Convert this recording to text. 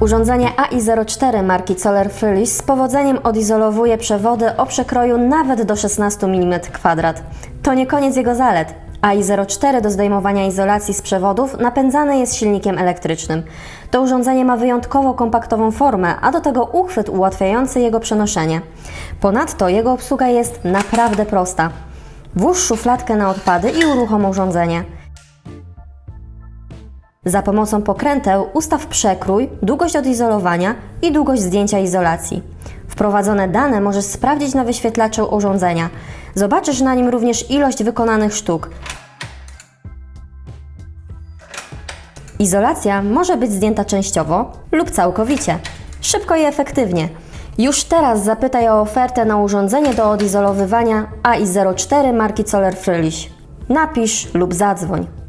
Urządzenie AI04 marki Solar Freelish z powodzeniem odizolowuje przewody o przekroju nawet do 16 mm kwadrat. To nie koniec jego zalet. AI04 do zdejmowania izolacji z przewodów napędzane jest silnikiem elektrycznym. To urządzenie ma wyjątkowo kompaktową formę, a do tego uchwyt ułatwiający jego przenoszenie. Ponadto jego obsługa jest naprawdę prosta. Włóż szufladkę na odpady i uruchom urządzenie. Za pomocą pokręteł ustaw przekrój, długość odizolowania i długość zdjęcia izolacji. Wprowadzone dane możesz sprawdzić na wyświetlaczu urządzenia. Zobaczysz na nim również ilość wykonanych sztuk. Izolacja może być zdjęta częściowo lub całkowicie. Szybko i efektywnie. Już teraz zapytaj o ofertę na urządzenie do odizolowywania AI04 marki Solar Freelish. Napisz lub zadzwoń.